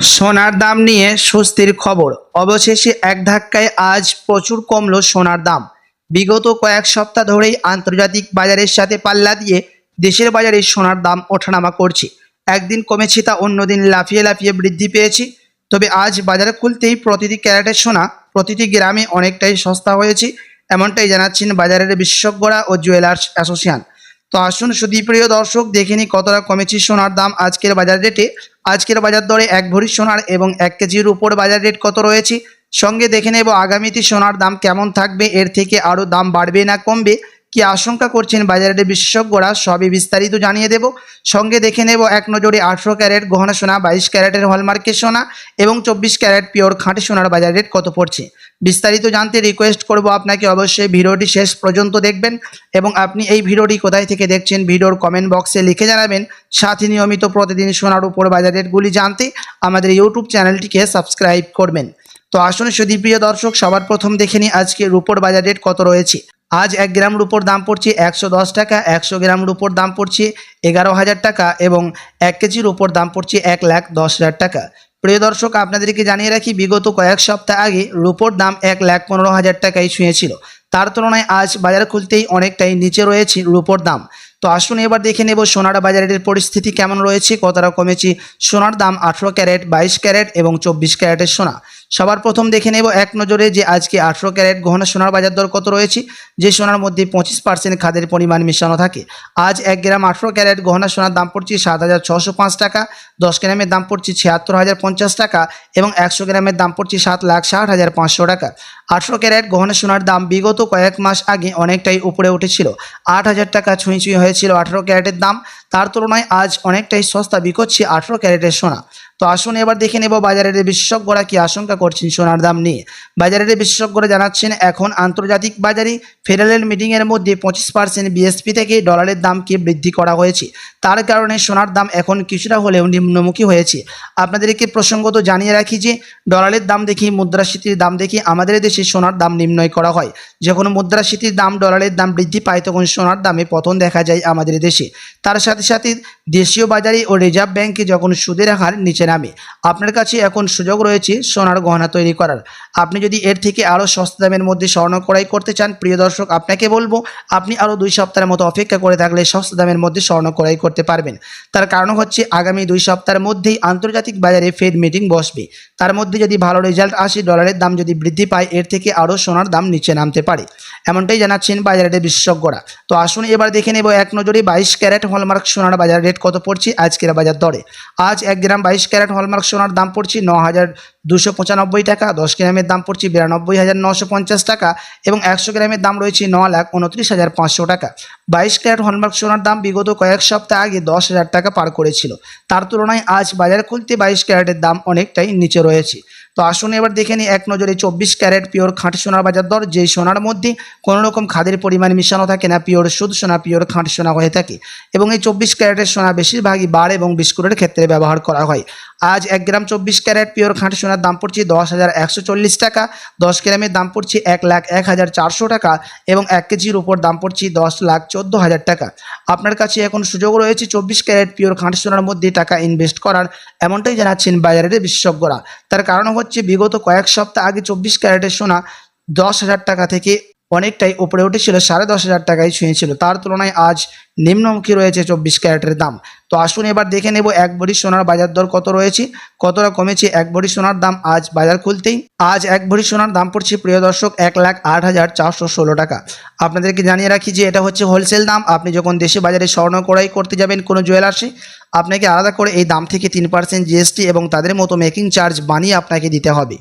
সোনার দাম নিয়ে স্বস্তির খবর। অবশেষে এক ধাক্কায় আজ প্রচুর কমলো সোনার দাম। বিগত কয়েক সপ্তাহ ধরেই আন্তর্জাতিক বাজারের সাথে পাল্লা দিয়ে দেশের বাজারে সোনার দাম ওঠানামা করছে। একদিন কমেছে তা, অন্যদিন লাফিয়ে লাফিয়ে বৃদ্ধি পেয়েছে। তবে আজ বাজারে খুলতেই প্রতিটি ক্যারেটের সোনা প্রতিটি গ্রামে অনেকটাই সস্তা হয়েছে, এমনটাই জানাচ্ছেন বাজারের বিশেষজ্ঞরা ও জুয়েলার্স অ্যাসোসিয়েশন। তো আসুন সুদীপ্রিয় দর্শক, দেখে নিই কতটা কমেছে সোনার দাম আজকের বাজার রেটে। আজকের বাজার দরে এক ভরি সোনার এবং এক কেজির উপর বাজার রেট কত রয়েছে? সঙ্গে দেখে নেব আগামীতে সোনার দাম কেমন থাকবে, এর থেকে আরও দাম বাড়বে না কমবে। কি আশঙ্কা করছেন বাজারের বিশেষজ্ঞরা, সবই বিস্তারিত জানিয়ে দেব। সঙ্গে দেখে নেব এক নজরে আঠেরো ক্যারেট গহনা সোনা, বাইশ ক্যারেটের হলমার্কের সোনা এবং চব্বিশ ক্যারেট পিওর খাঁটি সোনার বাজার রেট কত পড়ছে। বিস্তারিত জানতে রিকোয়েস্ট করব আপনাকে অবশ্যই, ভিডিওটি শেষ পর্যন্ত দেখবেন এবং আপনি এই ভিডিওটি কোথায় থেকে দেখছেন ভিডিওর কমেন্ট বক্সে লিখে জানাবেন। সাথে নিয়মিত প্রতিদিন সোনার উপর বাজার রেটগুলি জানতে আমাদের ইউটিউব চ্যানেলটিকে সাবস্ক্রাইব করবেন। তো আসুন সুদীপ্রিয় দর্শক, সবার প্রথম দেখে নিই আজকে রুপোর বাজার রেট কত রয়েছে। আজ এক গ্রাম রুপোর দাম পড়ছে একশো দশ টাকা, একশো গ্রাম রুপোর দাম পড়ছে এগারো হাজার টাকা এবং এক কেজির উপর দাম পড়ছে এক লাখ দশ হাজার টাকা। প্রিয় দর্শক, আপনাদেরকে জানিয়ে রাখি, বিগত কয়েক সপ্তাহ আগে রুপোর দাম এক লাখ পনেরো হাজার টাকায় ছুঁয়েছিল। তার তুলনায় আজ বাজার খুলতেই অনেকটাই নিচে রয়েছে রুপোর দাম। তো আসুন এবার দেখে নেব সোনার বাজারের পরিস্থিতি কেমন রয়েছে কতটা কমেছে সোনার দাম আঠেরো ক্যারেট, বাইশ ক্যারেট এবং চব্বিশ ক্যারেটের সোনা। সবার প্রথম দেখে নেব এক নজরে যে আজকে আঠেরো ক্যারেট গহনা সোনার বাজার দর কত রয়েছে, যে সোনার মধ্যে পঁচিশ পার্সেন্ট খাদের পরিমাণ মেশানো থাকে। আজ এক গ্রাম আঠেরো ক্যারেট গহনা সোনার দাম পড়ছে সাত হাজার ছশো পাঁচ টাকা, দশ গ্রামের দাম পড়ছে ছিয়াত্তর হাজার পঞ্চাশ টাকা এবং একশো গ্রামের দাম পড়ছে সাত লাখ ষাট হাজার পাঁচশো টাকা। আঠেরো ক্যারেট গহনা সোনার দাম বিগত কয়েক মাস আগে অনেকটাই উপরে উঠেছিল। আট হাজার টাকা ছুঁই ছুঁই হয়েছিল আঠেরো ক্যারেটের দাম। তার তুলনায় আজ অনেকটাই সস্তা বিকোচ্ছে আঠেরো ক্যারেটের সোনা। তো আসুন এবার দেখে নেব বাজারের বিশেষজ্ঞরা কি আশঙ্কা করছেন সোনার দাম নিয়ে। বাজারের বিশেষজ্ঞরা জানাচ্ছেন, এখন আন্তর্জাতিক বাজারে ফেডারেল মিটিংয়ের মধ্যে পঁচিশ পার্সেন্ট বিএসপি থেকে ডলারের দামকে বৃদ্ধি করা হয়েছে? তার কারণে সোনার দাম এখন কিছুটা হলেও নিম্নমুখী হয়েছে। আপনাদেরকে প্রসঙ্গত জানিয়ে রাখি যে, ডলারের দাম দেখি, মুদ্রাস্ফীতির দাম দেখি, আমাদের দেশে সোনার দাম নির্ণয় করা হয়। যখন মুদ্রাস্ফীতির দাম, ডলারের দাম বৃদ্ধি পায়, তখন সোনার দামে পতন দেখা যায় আমাদের দেশে। তার সাথে সাথে দেশীয় বাজারে ও রিজার্ভ ব্যাংকে যখন সুদের হার নিচে নামে আপনার কাছে এখন সুযোগ রয়েছে সোনার গহনা তৈরি করার। আপনি যদি এর থেকে আরও সস্তা দামের মধ্যে স্বর্ণ ক্রয় করতে চান, প্রিয় দর্শক, আপনাকে বলব, আপনি আরও দুই সপ্তাহের মতো অপেক্ষা করে থাকলে সস্তা দামের মধ্যে স্বর্ণ ক্রয় করতে পারবেন। তার কারণ হচ্ছে, আগামী দুই সপ্তাহের মধ্যেই আন্তর্জাতিক বাজারে ফেড মিটিং বসবে। তার মধ্যে যদি ভালো রেজাল্ট আসে, ডলারের দাম যদি বৃদ্ধি পায়, এর থেকে আরও সোনার দাম নিচে নামতে পারে। এমনটাই জানাচ্ছেন বাজারের বিশেষজ্ঞরা। তো আসুন এবার দেখে নেব এক নজরে বাইশ ক্যারেট হলমার্ক সোনার বাজার রেট কত পড়ছে আজকের বাজার দরে। আজ এক গ্রাম বাইশ ক্যারেট হলমার্ক সোনার দাম পড়ছে ন হাজার দুশো পঁচানব্বই টাকা, দশ গ্রামের দাম পড়ছে বিরানব্বই হাজার নশো পঞ্চাশ টাকা এবং একশো গ্রামের দাম রয়েছে ন লাখ উনত্রিশ হাজার পাঁচশো টাকা। বাইশ ক্যারেট হলমার্ক সোনার দাম বিগত কয়েক সপ্তাহ আগে দশ হাজার টাকা পার করেছিল। তার তুলনায় আজ বাজার খুলতে বাইশ ক্যারেটের দাম অনেকটাই নিচে রয়েছে। তো আসুন এবার দেখে নিই এক নজরে চব্বিশ ক্যারেট পিওর খাঁটি সোনার বাজার দর, যেই সোনার মধ্যে কোনো রকম খাদের পরিমাণ মিশানো থাকে না, পিওর শুধু সোনা, পিওর খাঁটি সোনা হয়ে থাকে। এবং এই চব্বিশ ক্যারেটের সোনা বেশিরভাগই বার এবং বিস্কুটের ক্ষেত্রে ব্যবহার করা হয়। আজ এক গ্রাম চব্বিশ ক্যারেট পিওর খাঁটি সোনার দাম পড়ছে দশ হাজার একশো চল্লিশ টাকা। দশ গ্রামের দাম পড়ছে এক লাখ এক হাজার চারশো টাকা এবং এক কেজির উপর দাম পড়ছে দশ লাখ চোদ্দ হাজার টাকা। আপনার কাছে এখন সুযোগ রয়েছে চব্বিশ ক্যারেট পিওর খাঁটি সোনার মধ্যে টাকা ইনভেস্ট করার, এমনটাই জানাচ্ছেন বাজারের বিশেষজ্ঞরা। তার কারণ হচ্ছে বিগত কয়েক সপ্তাহ আগে চব্বিশ ক্যারেটের সোনা দশ হাজার টাকা থেকে অনেকটাই উপরে উঠেছিল, সাড়ে দশ হাজার টাকায় ছুঁয়েছিল। তার তুলনায় আজ নিম্নমুখী রয়েছে চব্বিশ ক্যারেটের দাম। তো আসুন এবার দেখে নেব এক ভরি সোনার বাজার দর কত রয়েছে, কতটা কমেছে এক ভরি সোনার দাম আজ বাজার খুলতেই। আজ এক ভরি সোনার দাম পড়ছে, প্রিয় দর্শক, এক লাখ আট হাজার চারশো ষোলো টাকা। আপনাদেরকে জানিয়ে রাখি যে এটা হচ্ছে হোলসেল দাম। আপনি যখন দেশে বাজারে স্বর্ণ ক্রয় করতে যাবেন কোনো জুয়েলার্সে আপনাকে আলাদা করে এই দাম থেকে তিন পার্সেন্ট জিএসটি এবং তাদের মতো মেকিং চার্জ বানিয়ে আপনাকে দিতে হবে।